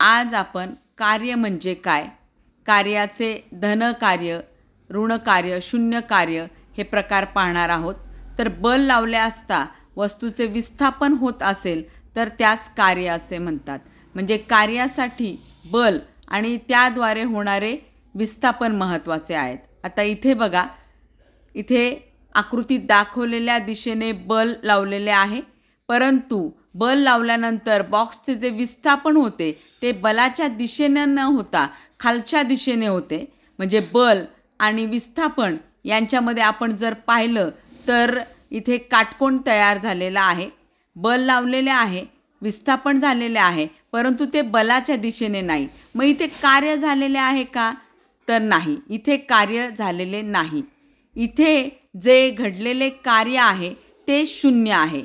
आज आपण कार्य म्हणजे काय? कार्याचे धनकार्य ऋणकार्य शून्य कार्य हे प्रकार पाहणार आहोत. तर बल लावले असता वस्तूचे विस्थापन होत असेल तर त्यास कार्य असे म्हणतात. म्हणजे कार्यासाठी बल आणि त्याद्वारे होणारे विस्थापन महत्त्वाचे आहेत. आता इथे बघा इथे आकृतीत दाखवलेल्या दिशेने बल लावलेले आहे परंतु बल लावल्यानंतर बॉक्सचे जे विस्थापन होते ते बलाच्या दिशेने न होता खालच्या दिशेने होते. म्हणजे बल आणि विस्थापन यांच्यामध्ये आपण जर पाहिलं तर इथे काटकोण तयार झालेला आहे. बल लावलेले आहे विस्थापन झालेले आहे परंतु ते बलाच्या दिशेने नाही. मग इथे कार्य झालेले आहे का? तर नाही. इथे कार्य झालेले नाही. इथे जे घडलेले कार्य आहे ते शून्य आहे.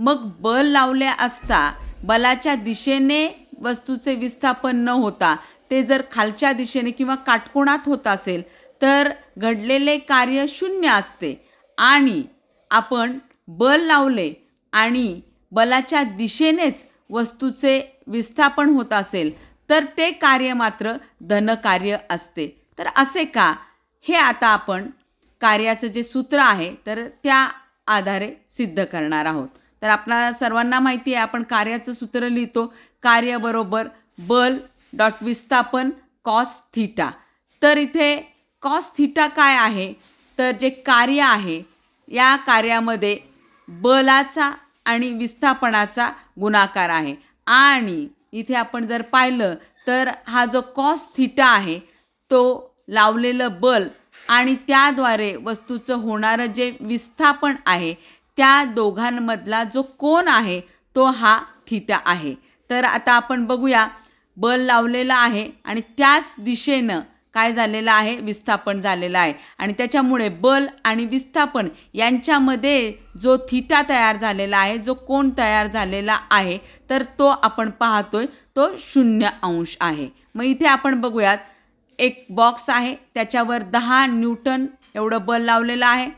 मग बल लावले असता बलाच्या दिशेने वस्तूचे विस्थापन न होता ते जर खालच्या दिशेने किंवा काटकोणात होत असेल तर घडलेले कार्य शून्य असते. आणि आपण बल लावले आणि बलाच्या दिशेनेच वस्तूचे विस्थापन होत असेल तर ते कार्य मात्र धनकार्य असते. तर असे का? हे आता आपण कार्याचं जे सूत्र आहे तर त्या आधारे सिद्ध करणार आहोत. तर आपल्या सर्वांना माहिती आहे आपण कार्याचं सूत्र लिहितो. कार्य बरोबर बल डॉट विस्थापन कॉस थिटा. तर इथे कॉस थिटा काय आहे? तर जे कार्य आहे या कार्यामध्ये बलाचा आणि विस्थापनाचा गुणाकार आहे. आणि इथे आपण जर पाहिलं तर हा जो कॉस थिटा आहे तो लावलेलं बल आणि त्याद्वारे वस्तूचं होणारं जे विस्थापन आहे त्या दोघांमधला जो कोण आहे तो हा थिटा आहे. तर आता आपण बघूया बल लावलेला आहे आणि त्याच दिशेनं काय झालेलं आहे विस्थापन झालेलं आहे. आणि त्याच्यामुळे बल आणि विस्थापन यांच्यामध्ये जो थिटा तयार झालेला आहे जो कोण तयार झालेला आहे तर तो आपण पाहतोय तो शून्य अंश आहे. मग इथे आपण बघूयात एक बॉक्स आहे त्याच्यावर दहा न्यूटन एवढं बल लावलेलं आहे.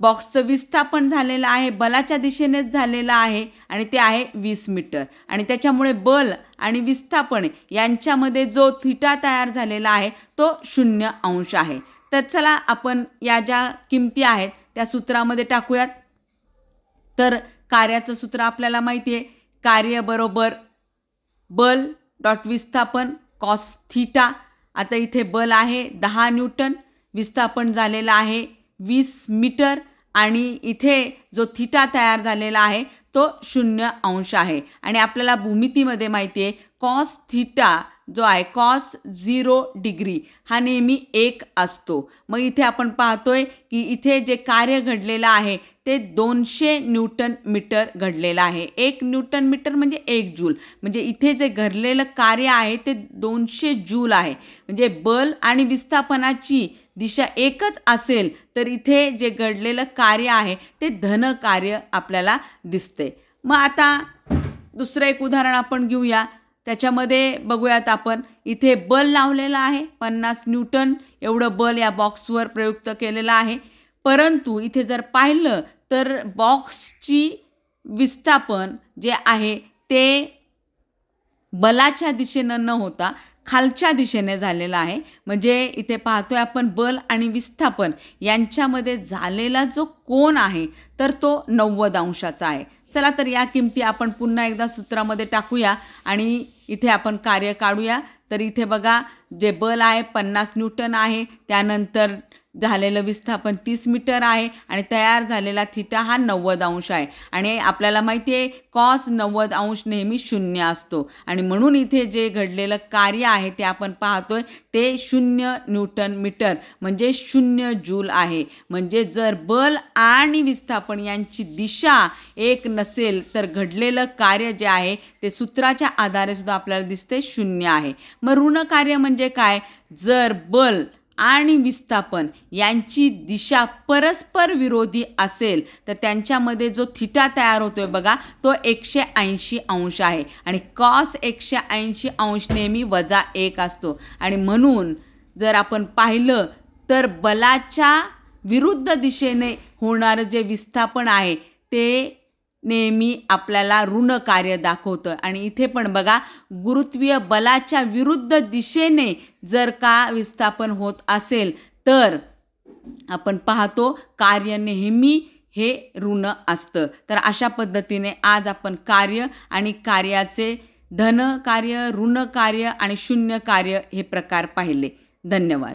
बॉक्सचं विस्थापन झालेलं आहे बलाच्या दिशेनेच झालेलं आहे आणि ते आहे वीस मीटर. आणि त्याच्यामुळे बल आणि विस्थापन यांच्यामध्ये जो थिटा तयार झालेला आहे तो शून्य अंश आहे. तर चला आपण या ज्या किमती आहेत त्या सूत्रामध्ये टाकूयात. तर कार्याचं सूत्र आपल्याला माहिती आहे कार्य बरोबर बल डॉट विस्थापन कॉस थिटा. आता इथे बल आहे दहा न्यूटन विस्थापन झालेलं आहे वीस मीटर आणि इथे जो थिटा तयार झालेला आहे तो शून्य अंश आहे. आणि आपल्याला भूमितीमध्ये माहिती आहे कॉस थिटा जो आहे कॉस झिरो डिग्री हा नेहमी एक असतो. मग इथे आपण पाहतोय की इथे जे कार्य घडलेलं आहे ते दोनशे न्यूटन मीटर घडलेलं आहे. एक न्यूटन मीटर म्हणजे एक जूल. म्हणजे इथे जे घडलेलं कार्य आहे ते दोनशे जूल आहे. म्हणजे बल आणि विस्थापनाची दिशा एकच असेल तर इथे जे घडलेलं कार्य आहे ते धन कार्य आपल्याला दिसते. मग आता दुसरं एक उदाहरण आपण घेऊया. त्याच्यामध्ये बघूयात आपण इथे बल लावलेलं आहे पन्नास न्यूटन एवढं बल या बॉक्सवर प्रयुक्त केलेलं आहे. परंतु इथे जर पाहिलं तर बॉक्सची विस्थापन जे आहे ते बलाच्या दिशेनं न होता खालच्या दिशेने झालेला आहे. म्हणजे इथे पाहतोय आपण बल आणि विस्थापन. यांच्यामध्ये झालेला जो कोण आहे तर तो नव्वद अंशाचा आहे. चला तर या किमती आपण पुन्हा एकदा सूत्रामध्ये टाकूया आणि इथे आपण कार्य काढूया. तर इथे बघा जे बल आहे पन्नास न्यूटन आहे त्यानंतर झालेलं विस्थापन तीस मीटर आहे आणि तयार झालेला थिटा हा नव्वद अंश आहे. आणि आपल्याला माहिती आहे कॉस नव्वद अंश नेहमी शून्य असतो. आणि म्हणून इथे जे घडलेलं कार्य आहे ते आपण पाहतोय ते शून्य न्यूटन मीटर म्हणजे शून्य जूल आहे. म्हणजे जर बल आणि विस्थापन यांची दिशा एक नसेल तर घडलेलं कार्य जे आहे ते सूत्राच्या आधारे सुद्धा आपल्याला दिसते शून्य आहे. मग ऋण कार्य म्हणजे काय? जर बल आणि विस्थापन यांची दिशा परस्पर विरोधी असेल तर त्यांच्यामध्ये जो थिटा तयार होतो आहे बघा तो एकशे ऐंशी अंश आहे. आणि कॉस एकशे ऐंशी अंश नेहमी वजा एक असतो. आणि म्हणून जर आपण पाहिलं तर बलाच्या विरुद्ध दिशेने होणारं जे विस्थापन आहे ते नेहमी आपल्याला ऋण कार्य दाखवतं. आणि इथे पण बघा गुरुत्वीय बलाच्या विरुद्ध दिशेने जर का विस्थापन होत असेल तर आपण पाहतो कार्य नेहमी हे ऋण असतं. तर अशा पद्धतीने आज आपण कार्य आणि कार्याचे धन कार्य ऋण कार्य आणि शून्य कार्य हे प्रकार पाहिले. धन्यवाद.